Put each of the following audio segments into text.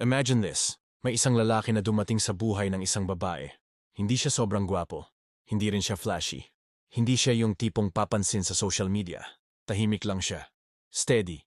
Imagine this. May isang lalaki na dumating sa buhay ng isang babae. Hindi siya sobrang gwapo. Hindi rin siya flashy. Hindi siya yung tipong papansin sa social media. Tahimik lang siya. Steady.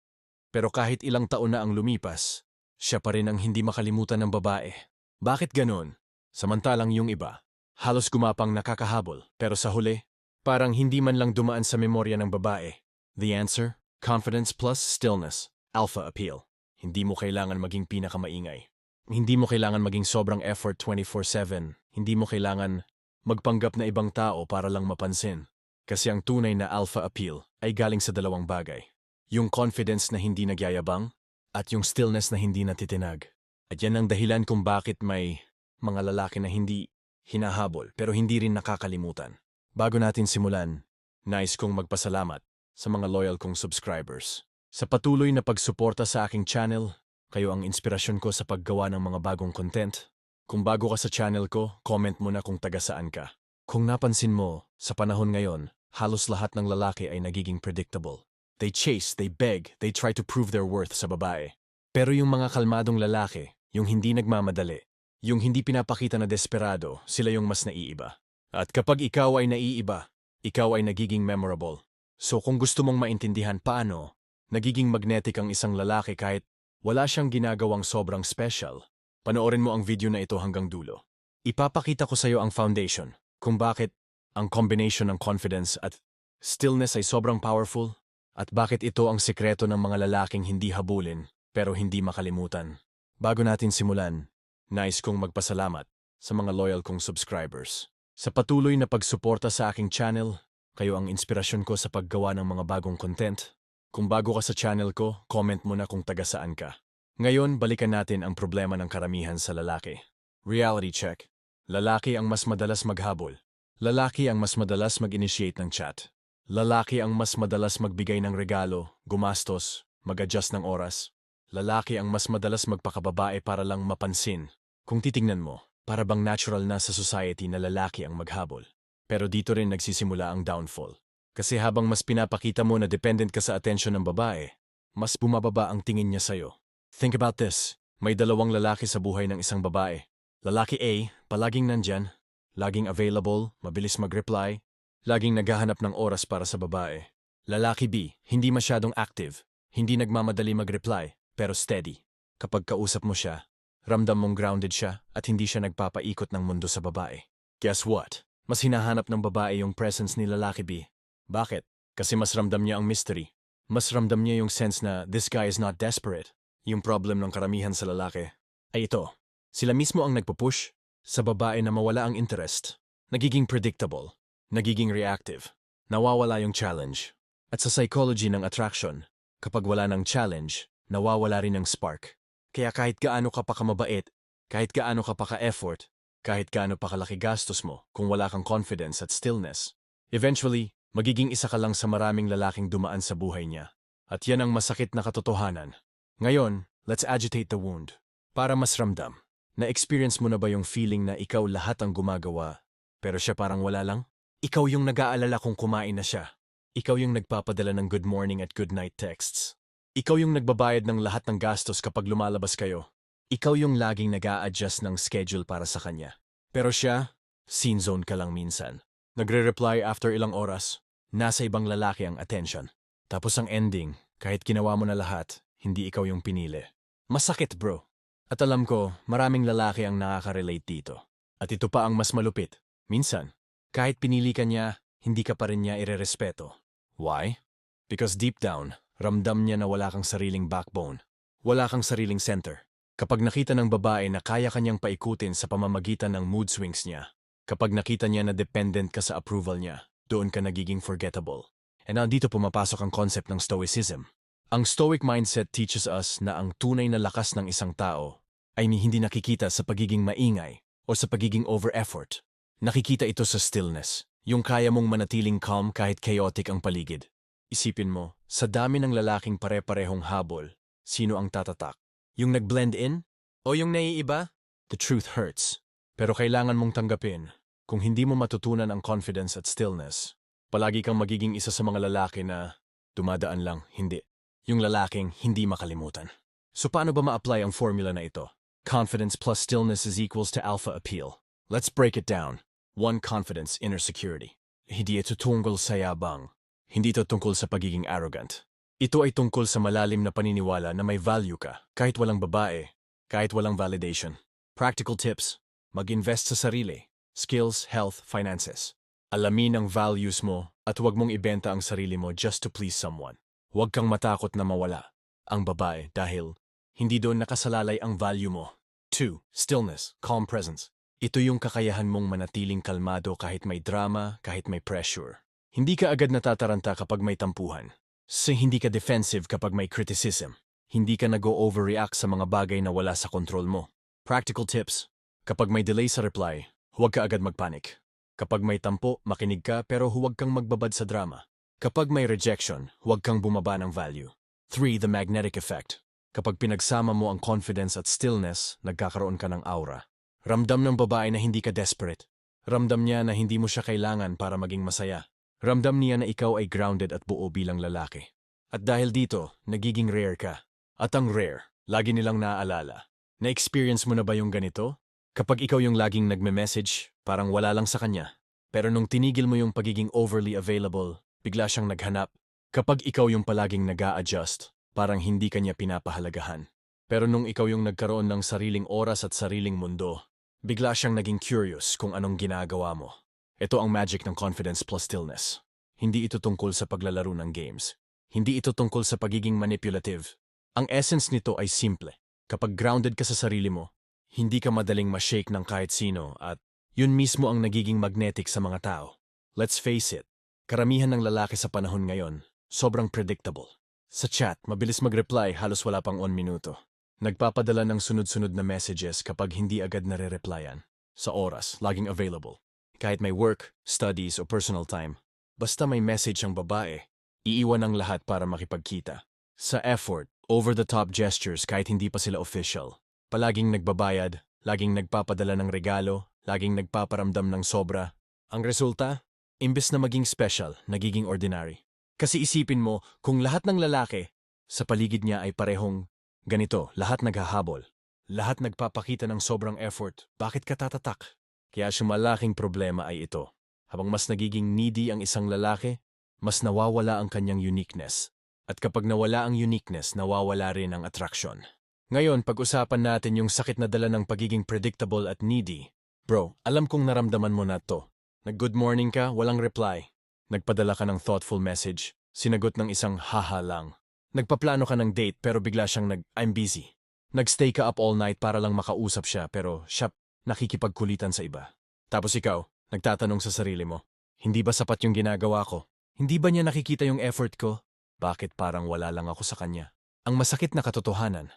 Pero kahit ilang taon na ang lumipas, siya pa rin ang hindi makalimutan ng babae. Bakit ganon? Samantalang yung iba, halos gumapang nakakahabol. Pero sa huli, parang hindi man lang dumaan sa memorya ng babae. The answer? Confidence plus stillness. Alpha appeal. Hindi mo kailangan maging pinakamaingay. Hindi mo kailangan maging sobrang effort 24-7. Hindi mo kailangan magpanggap na ibang tao para lang mapansin. Kasi ang tunay na alpha appeal ay galing sa dalawang bagay. Yung confidence na hindi nagyayabang at yung stillness na hindi natitinag. At yan ang dahilan kung bakit may mga lalaki na hindi hinahabol pero hindi rin nakakalimutan. Bago natin simulan, nice kong magpasalamat sa mga loyal kong subscribers. Sa patuloy na pagsuporta sa aking channel, kayo ang inspirasyon ko sa paggawa ng mga bagong content. Kung bago ka sa channel ko, comment mo na kung taga saan ka. Kung napansin mo, sa panahon ngayon, halos lahat ng lalaki ay nagiging predictable. They chase, they beg, they try to prove their worth sa babae. Pero yung mga kalmadong lalaki, yung hindi nagmamadali, yung hindi pinapakita na desperado, sila yung mas naiiba. At kapag ikaw ay naiiba, ikaw ay nagiging memorable. So kung gusto mong maintindihan paano, nagiging magnetic ang isang lalaki kahit wala siyang ginagawang sobrang special. Panoorin mo ang video na ito hanggang dulo. Ipapakita ko sa iyo ang foundation, kung bakit ang combination ng confidence at stillness ay sobrang powerful, at bakit ito ang sekreto ng mga lalaking hindi habulin pero hindi makalimutan. Bago natin simulan, nais kong magpasalamat sa mga loyal kong subscribers. Sa patuloy na pagsuporta sa aking channel, kayo ang inspirasyon ko sa paggawa ng mga bagong content kung bago ka sa channel ko, comment mo na kung taga saan ka. Ngayon, balikan natin ang problema ng karamihan sa lalaki. Reality check. Lalaki ang mas madalas maghabol. Lalaki ang mas madalas mag-initiate ng chat. Lalaki ang mas madalas magbigay ng regalo, gumastos, mag-adjust ng oras. Lalaki ang mas madalas magpakababae para lang mapansin. Kung titingnan mo, para bang natural na sa society na lalaki ang maghabol. Pero dito rin nagsisimula ang downfall. Kasi habang mas pinapakita mo na dependent ka sa atensyon ng babae, mas bumababa ang tingin niya sa'yo. Think about this. May dalawang lalaki sa buhay ng isang babae. Lalaki A, palaging nandyan, laging available, mabilis mag-reply, laging naghahanap ng oras para sa babae. Lalaki B, hindi masyadong active, hindi nagmamadali mag-reply, pero steady. Kapag kausap mo siya, ramdam mong grounded siya at hindi siya nagpapaikot ng mundo sa babae. Guess what? Mas hinahanap ng babae yung presence ni lalaki B bakit? Kasi mas ramdam niya ang mystery. Mas ramdam niya yung sense na this guy is not desperate. Yung problem ng karamihan sa lalaki ay ito. Sila mismo ang nagpupush sa babae na mawala ang interest. Nagiging predictable. Nagiging reactive. Nawawala yung challenge. At sa psychology ng attraction, kapag wala ng challenge, nawawala rin ang spark. Kaya kahit gaano ka pa kamabait, kahit gaano ka pa ka-effort, kahit gaano pa kalaki gastos mo kung wala kang confidence at stillness, eventually, magiging isa ka lang sa maraming lalaking dumaan sa buhay niya. At yan ang masakit na katotohanan. Ngayon, let's agitate the wound. Para mas ramdam. Na-experience mo na ba yung feeling na ikaw lahat ang gumagawa, pero siya parang wala lang? Ikaw yung nag-aalala kung kumain na siya. Ikaw yung nagpapadala ng good morning at good night texts. Ikaw yung nagbabayad ng lahat ng gastos kapag lumalabas kayo. Ikaw yung laging nag adjust ng schedule para sa kanya. Pero siya, scene zone ka lang minsan. Nagre-reply after ilang oras, nasa ibang lalaki ang attention. Tapos ang ending, kahit ginawa mo na lahat, hindi ikaw yung pinili. Masakit bro. At alam ko, maraming lalaki ang nakaka-relate dito. At ito pa ang mas malupit. Minsan, kahit pinili ka niya, hindi ka pa rin niya irerespeto. Why? Because deep down, ramdam niya na wala kang sariling backbone. Wala kang sariling center. Kapag nakita ng babae na kaya kanyang paikutin sa pamamagitan ng mood swings niya, kapag nakita niya na dependent ka sa approval niya, doon ka nagiging forgettable. And nandito pumapasok ang concept ng Stoicism. Ang Stoic mindset teaches us na ang tunay na lakas ng isang tao ay hindi nakikita sa pagiging maingay o sa pagiging over-effort. Nakikita ito sa stillness, yung kaya mong manatiling calm kahit chaotic ang paligid. Isipin mo, sa dami ng lalaking pare-parehong habol, sino ang tatatak? Yung nag-blend in? O yung naiiba? The truth hurts. Pero kailangan mong tanggapin kung hindi mo matutunan ang confidence at stillness, palagi kang magiging isa sa mga lalaki na dumadaan lang, hindi. Yung lalaking hindi makalimutan. So paano ba ma-apply ang formula na ito? Confidence plus stillness is equals to alpha appeal. Let's break it down. One confidence, inner security. Hindi ito tungkol sa yabang. Hindi ito tungkol sa pagiging arrogant. Ito ay tungkol sa malalim na paniniwala na may value ka, kahit walang babae, kahit walang validation. Practical tips. Mag-invest sa sarili. Skills, health, finances. Alamin ang values mo at huwag mong ibenta ang sarili mo just to please someone. Huwag kang matakot na mawala ang babae dahil hindi doon nakasalalay ang value mo. 2. Stillness, calm presence. Ito yung kakayahan mong manatiling kalmado kahit may drama, kahit may pressure. Hindi ka agad natataranta kapag may tampuhan. So hindi ka defensive kapag may criticism. Hindi ka nag-overreact sa mga bagay na wala sa kontrol mo. Practical tips. Kapag may delay sa reply, huwag ka agad magpanik. Kapag may tampo, makinig ka pero huwag kang magbabad sa drama. Kapag may rejection, huwag kang bumaba ng value. 3. The magnetic effect. Kapag pinagsama mo ang confidence at stillness, nagkakaroon ka ng aura. Ramdam ng babae na hindi ka desperate. Ramdam niya na hindi mo siya kailangan para maging masaya. Ramdam niya na ikaw ay grounded at buo bilang lalaki. At dahil dito, nagiging rare ka. At ang rare, lagi nilang naaalala. Na-experience mo na ba yung ganito? Kapag ikaw yung laging nagme-message, parang wala lang sa kanya. Pero nung tinigil mo yung pagiging overly available, bigla siyang naghanap. Kapag ikaw yung palaging nag adjust parang hindi kanya pinapahalagahan. Pero nung ikaw yung nagkaroon ng sariling oras at sariling mundo, bigla siyang naging curious kung anong ginagawa mo. Ito ang magic ng confidence plus stillness. Hindi ito tungkol sa paglalaro ng games. Hindi ito tungkol sa pagiging manipulative. Ang essence nito ay simple. Kapag grounded ka sa sarili mo, hindi ka madaling ma-shake ng kahit sino at yun mismo ang nagiging magnetic sa mga tao. Let's face it, karamihan ng lalaki sa panahon ngayon, sobrang predictable. Sa chat, mabilis mag-reply halos wala pang on minuto. Nagpapadala ng sunod-sunod na messages kapag hindi agad nare-replyan. Sa oras, laging available. Kahit may work, studies o personal time. Basta may message ang babae, iiwan ang lahat para makipagkita. Sa effort, over-the-top gestures kahit hindi pa sila official. Palaging nagbabayad, laging nagpapadala ng regalo, laging nagpaparamdam ng sobra. Ang resulta, imbes na maging special, nagiging ordinary. Kasi isipin mo, kung lahat ng lalaki sa paligid niya ay parehong ganito, lahat naghahabol, lahat nagpapakita ng sobrang effort, bakit ka tatatak? Kaya malaking problema ay ito. Habang mas nagiging needy ang isang lalaki, mas nawawala ang kanyang uniqueness. At kapag nawala ang uniqueness, nawawala rin ang attraction. Ngayon, pag-usapan natin yung sakit na dala ng pagiging predictable at needy. Bro, alam kong naramdaman mo na to. Nag-good morning ka, walang reply. Nagpadala ka ng thoughtful message, sinagot ng isang haha lang. Nagpaplano ka ng date pero bigla siyang nag, I'm busy. Nagstay ka up all night para lang makausap siya pero siya nakikipagkulitan sa iba. Tapos ikaw, nagtatanong sa sarili mo, hindi ba sapat yung ginagawa ko? Hindi ba niya nakikita yung effort ko? Bakit parang wala lang ako sa kanya? Ang masakit na katotohanan,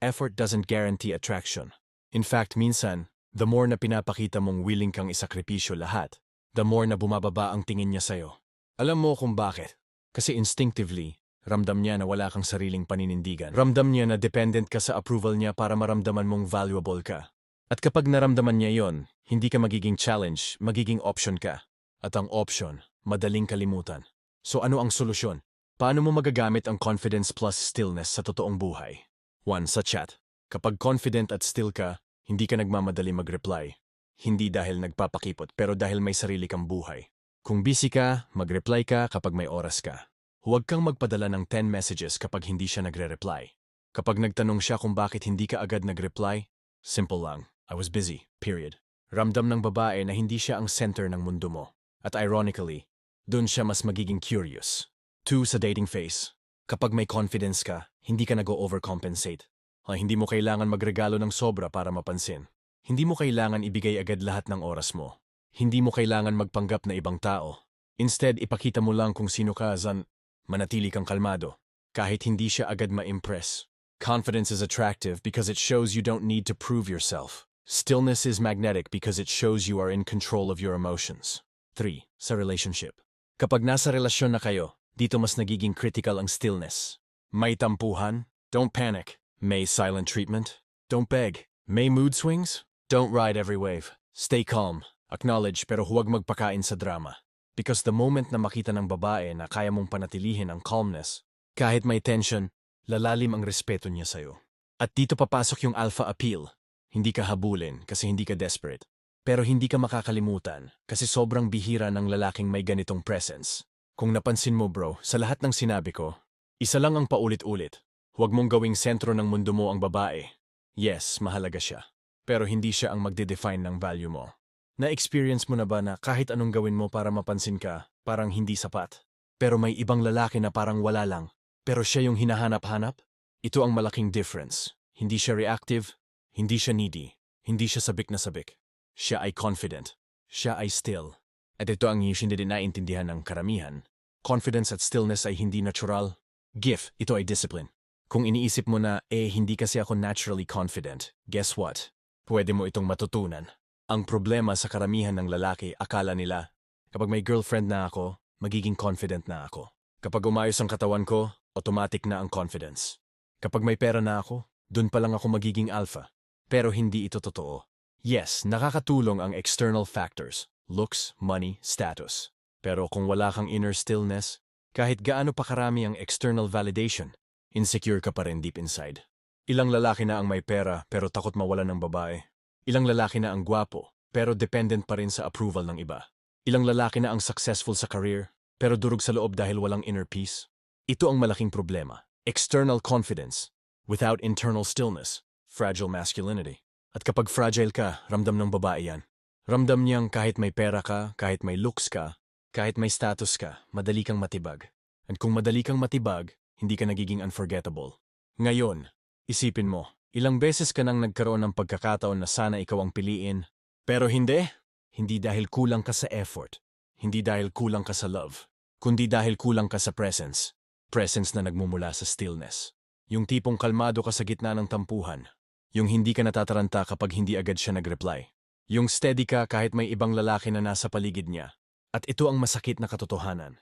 effort doesn't guarantee attraction. In fact, minsan, the more na pinapakita mong willing kang isakripisyo lahat, the more na bumababa ang tingin niya sa'yo. Alam mo kung bakit. Kasi instinctively, ramdam niya na wala kang sariling paninindigan. Ramdam niya na dependent ka sa approval niya para maramdaman mong valuable ka. At kapag naramdaman niya yon, hindi ka magiging challenge, magiging option ka. At ang option, madaling kalimutan. So ano ang solusyon? Paano mo magagamit ang confidence plus stillness sa totoong buhay? 1. Sa chat. Kapag confident at still ka, hindi ka nagmamadali mag-reply. Hindi dahil nagpapakipot pero dahil may sarili kang buhay. Kung busy ka, mag-reply ka kapag may oras ka. Huwag kang magpadala ng 10 messages kapag hindi siya nagre-reply. Kapag nagtanong siya kung bakit hindi ka agad nag-reply, simple lang, I was busy, period. Ramdam ng babae na hindi siya ang center ng mundo mo. At ironically, doon siya mas magiging curious. 2. Sa dating phase. Kapag may confidence ka, hindi ka nag-overcompensate. Ay, hindi mo kailangan magregalo ng sobra para mapansin. Hindi mo kailangan ibigay agad lahat ng oras mo. Hindi mo kailangan magpanggap na ibang tao. Instead, ipakita mo lang kung sino ka zan manatili kang kalmado. Kahit hindi siya agad ma-impress. Confidence is attractive because it shows you don't need to prove yourself. Stillness is magnetic because it shows you are in control of your emotions. 3. Sa relationship. Kapag nasa relasyon na kayo, dito mas nagiging critical ang stillness. May tampuhan? Don't panic. May silent treatment? Don't beg. May mood swings? Don't ride every wave. Stay calm. Acknowledge pero huwag magpakain sa drama. Because the moment na makita ng babae na kaya mong panatilihin ang calmness, kahit may tension, lalalim ang respeto niya sa'yo. At dito papasok yung alpha appeal. Hindi ka habulin kasi hindi ka desperate. Pero hindi ka makakalimutan kasi sobrang bihira ng lalaking may ganitong presence. Kung napansin mo bro, sa lahat ng sinabi ko, isa lang ang paulit-ulit. Huwag mong gawing sentro ng mundo mo ang babae. Yes, mahalaga siya. Pero hindi siya ang magde-define ng value mo. Na-experience mo na ba na kahit anong gawin mo para mapansin ka, parang hindi sapat? Pero may ibang lalaki na parang wala lang. Pero siya yung hinahanap-hanap? Ito ang malaking difference. Hindi siya reactive, hindi siya needy, hindi siya sabik na sabik. Siya ay confident. Siya ay still. At ito ang hindi din naintindihan ng karamihan. Confidence at stillness ay hindi natural. Gift, ito ay discipline. Kung iniisip mo na, eh, hindi kasi ako naturally confident, guess what? Pwede mo itong matutunan. Ang problema sa karamihan ng lalaki, akala nila, kapag may girlfriend na ako, magiging confident na ako. Kapag umayos ang katawan ko, automatic na ang confidence. Kapag may pera na ako, dun pa lang ako magiging alpha. Pero hindi ito totoo. Yes, nakakatulong ang external factors, looks, money, status. Pero kung wala kang inner stillness, kahit gaano pa karami ang external validation, insecure ka pa rin deep inside. Ilang lalaki na ang may pera pero takot mawala ng babae. Ilang lalaki na ang gwapo pero dependent pa rin sa approval ng iba. Ilang lalaki na ang successful sa career pero durog sa loob dahil walang inner peace. Ito ang malaking problema. External confidence without internal stillness, fragile masculinity. At kapag fragile ka, ramdam ng babae yan. Ramdam niyang kahit may pera ka, kahit may looks ka, kahit may status ka, madali kang matibag. At kung madali kang matibag, hindi ka nagiging unforgettable. Ngayon, isipin mo, ilang beses ka nang nagkaroon ng pagkakataon na sana ikaw ang piliin, pero hindi. Hindi dahil kulang ka sa effort, hindi dahil kulang ka sa love, kundi dahil kulang ka sa presence. Presence na nagmumula sa stillness. Yung tipong kalmado ka sa gitna ng tampuhan. Yung hindi ka natataranta kapag hindi agad siya nag-reply. Yung steady ka kahit may ibang lalaki na nasa paligid niya. At ito ang masakit na katotohanan.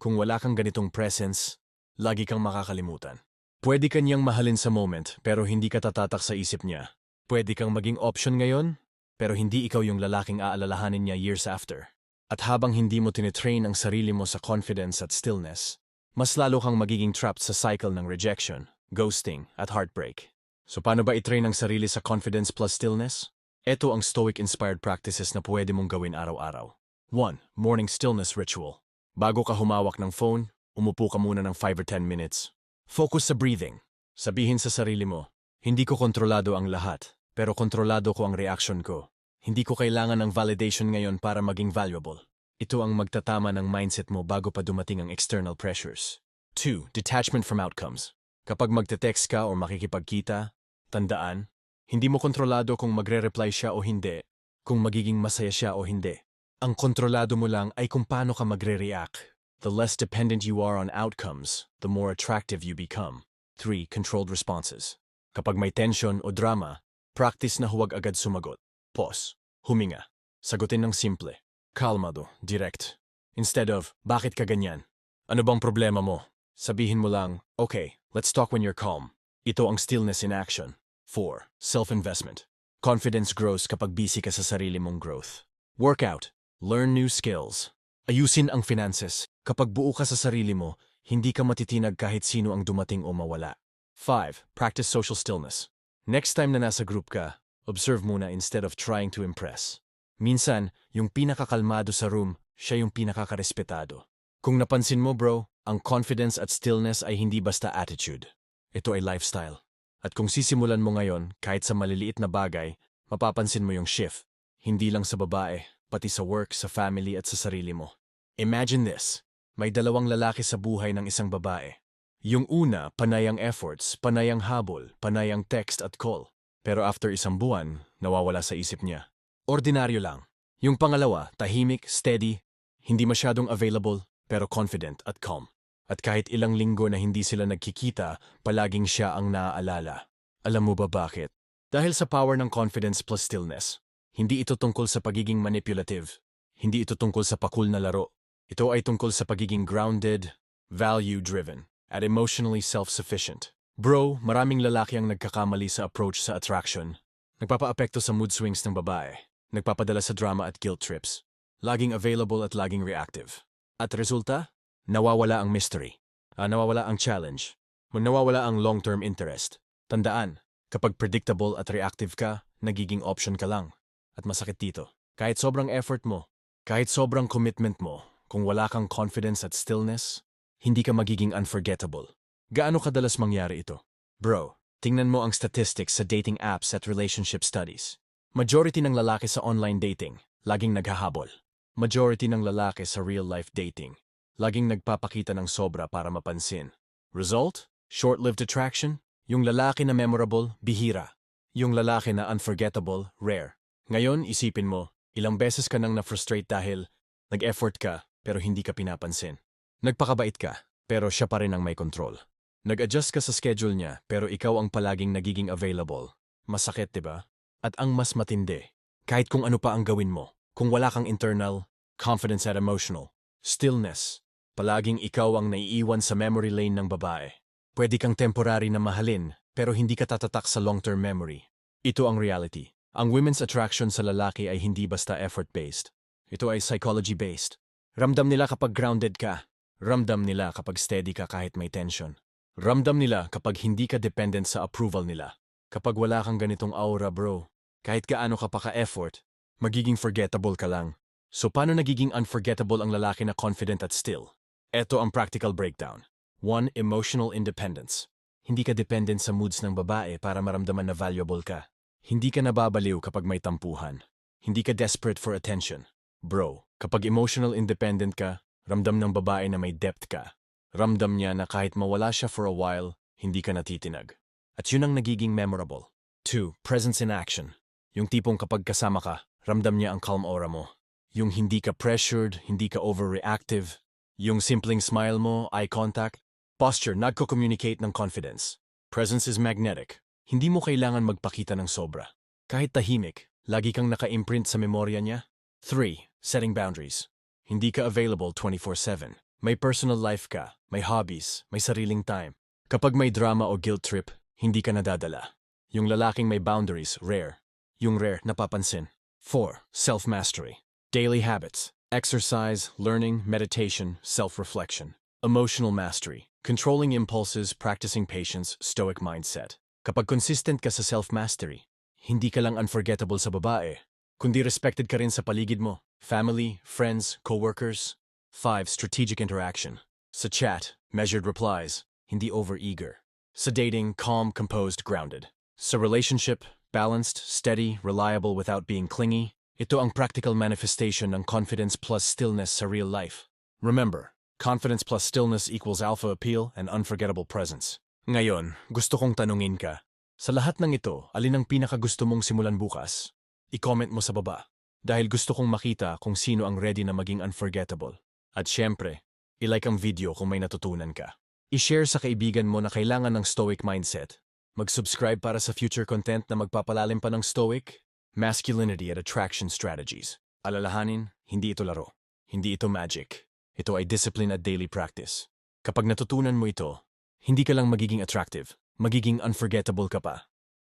Kung wala kang ganitong presence, lagi kang makakalimutan. Pwede ka niyang mahalin sa moment pero hindi ka tatatak sa isip niya. Pwede kang maging option ngayon, pero hindi ikaw yung lalaking aalalahanin niya years after. At habang hindi mo tinitrain ang sarili mo sa confidence at stillness, mas lalo kang magiging trapped sa cycle ng rejection, ghosting, at heartbreak. So paano ba itrain ang sarili sa confidence plus stillness? Ito ang stoic-inspired practices na pwede mong gawin araw-araw. 1. Morning stillness ritual. Bago ka humawak ng phone, umupo ka muna ng 5 or 10 minutes. Focus sa breathing. Sabihin sa sarili mo, hindi ko kontrolado ang lahat, pero kontrolado ko ang reaction ko. Hindi ko kailangan ng validation ngayon para maging valuable. Ito ang magtatama ng mindset mo bago pa dumating ang external pressures. 2. Detachment from outcomes. Kapag magte-text ka o makikipagkita, tandaan, hindi mo kontrolado kung magre-reply siya o hindi, kung magiging masaya siya o hindi. Ang kontrolado mo lang ay kung paano ka magre-react. The less dependent you are on outcomes, the more attractive you become. 3. Controlled responses. Kapag may tension o drama, practice na huwag agad sumagot. Pause. Huminga. Sagutin ng simple. Kalmado. Direct. Instead of, bakit ka ganyan? Ano bang problema mo? Sabihin mo lang, okay, let's talk when you're calm. Ito ang stillness in action. 4. Self-investment. Confidence grows kapag busy ka sa sarili mong growth. Workout. Learn new skills. Ayusin ang finances. Kapag buo ka sa sarili mo, hindi ka matitinag kahit sino ang dumating o mawala. 5. Practice social stillness. Next time na nasa group ka, observe muna instead of trying to impress. Minsan, yung pinakakalmado sa room, siya yung pinakakarespetado. Kung napansin mo bro, ang confidence at stillness ay hindi basta attitude. Ito ay lifestyle. At kung sisimulan mo ngayon, kahit sa maliliit na bagay, mapapansin mo yung shift. Hindi lang sa babae, pati sa work, sa family at sa sarili mo. Imagine this. May dalawang lalaki sa buhay ng isang babae. Yung una, panayang efforts, panayang habol, panayang text at call. Pero after isang buwan, nawawala sa isip niya. Ordinaryo lang. Yung pangalawa, tahimik, steady, hindi masyadong available, pero confident at calm. At kahit ilang linggo na hindi sila nagkikita, palaging siya ang naaalala. Alam mo ba bakit? Dahil sa power ng confidence plus stillness. Hindi ito tungkol sa pagiging manipulative. Hindi ito tungkol sa pakul na laro. Ito ay tungkol sa pagiging grounded, value-driven, at emotionally self-sufficient. Bro, maraming lalaki ang nagkakamali sa approach sa attraction. Nagpapaapekto sa mood swings ng babae. Nagpapadala sa drama at guilt trips. Laging available at laging reactive. At resulta, nawawala ang mystery. Ah, nawawala ang challenge. Nawawala ang long-term interest. Tandaan, Kapag predictable at reactive ka, nagiging option ka lang. At masakit dito. Kahit sobrang effort mo, kahit sobrang commitment mo, kung wala kang confidence at stillness, hindi ka magiging unforgettable. Gaano kadalas mangyari ito? Bro, tingnan mo ang statistics sa dating apps at relationship studies. Majority ng lalaki sa online dating, laging naghahabol. Majority ng lalaki sa real-life dating, laging nagpapakita ng sobra para mapansin. Result? Short-lived attraction? Yung lalaki na memorable, bihira. Yung lalaki na unforgettable, rare. Ngayon, isipin mo, ilang beses ka nang na-frustrate dahil nag-effort ka pero hindi ka pinapansin. Nagpakabait ka, pero siya pa rin ang may control. Nag-adjust ka sa schedule niya pero ikaw ang palaging nagiging available. Masakit, 'di ba? At ang mas matindi, kahit kung ano pa ang gawin mo, kung wala kang internal, confidence at emotional, stillness, palaging ikaw ang naiiwan sa memory lane ng babae. Pwede kang temporary na mahalin, pero hindi ka tatatak sa long-term memory. Ito ang reality. Ang women's attraction sa lalaki ay hindi basta effort-based. Ito ay psychology-based. Ramdam nila kapag grounded ka. Ramdam nila kapag steady ka kahit may tension. Ramdam nila kapag hindi ka dependent sa approval nila. Kapag wala kang ganitong aura, bro, kahit gaano ka pa ka-effort, magiging forgettable ka lang. So paano nagiging unforgettable ang lalaki na confident at still? Ito ang practical breakdown. 1. Emotional independence. Hindi ka dependent sa moods ng babae para maramdaman na valuable ka. Hindi ka nababaliw kapag may tampuhan. Hindi ka desperate for attention. Bro, kapag emotional independent ka, ramdam ng babae na may depth ka. Ramdam niya na kahit mawala siya for a while, hindi ka natitinag. At yun ang nagiging memorable. 2. Presence in action. Yung tipong kapag kasama ka, ramdam niya ang calm aura mo. Yung hindi ka pressured, hindi ka overreactive. Yung simpleng smile mo, eye contact, Posture, nagko-communicate ng confidence. Presence is magnetic. Hindi mo kailangan magpakita ng sobra. Kahit tahimik, lagi kang naka-imprint sa memorya niya. 3. Setting boundaries. Hindi ka available 24-7. May personal life ka, may hobbies, may sariling time. Kapag may drama o guilt trip, hindi ka nadadala. Yung lalaking may boundaries, rare. Yung rare, napapansin. 4. Self-mastery. Daily habits. Exercise, learning, meditation, self-reflection. Emotional mastery. Controlling impulses, practicing patience, stoic mindset. Kapag consistent ka sa self-mastery, hindi ka lang unforgettable sa babae, kundi respected ka rin sa paligid mo, family, friends, coworkers. 5. Strategic interaction. Sa chat, measured replies, hindi over-eager. Sa dating, calm, composed, grounded. Sa relationship, balanced, steady, reliable without being clingy. Ito ang practical manifestation ng confidence plus stillness sa real life. Remember, Confidence plus stillness equals alpha appeal and unforgettable presence. Ngayon, gusto kong tanungin ka. Sa lahat ng ito, alin ang pinakagusto mong simulan bukas? I-comment mo sa baba. Dahil gusto kong makita kung sino ang ready na maging unforgettable. At syempre, ilike ang video kung may natutunan ka. I-share sa kaibigan mo na kailangan ng stoic mindset. Mag-subscribe para sa future content na magpapalalim pa ng stoic, masculinity at attraction strategies. Alalahanin, hindi ito laro. Hindi ito magic. Ito ay discipline at daily practice. Kapag natutunan mo ito, hindi ka lang magiging attractive, magiging unforgettable ka pa.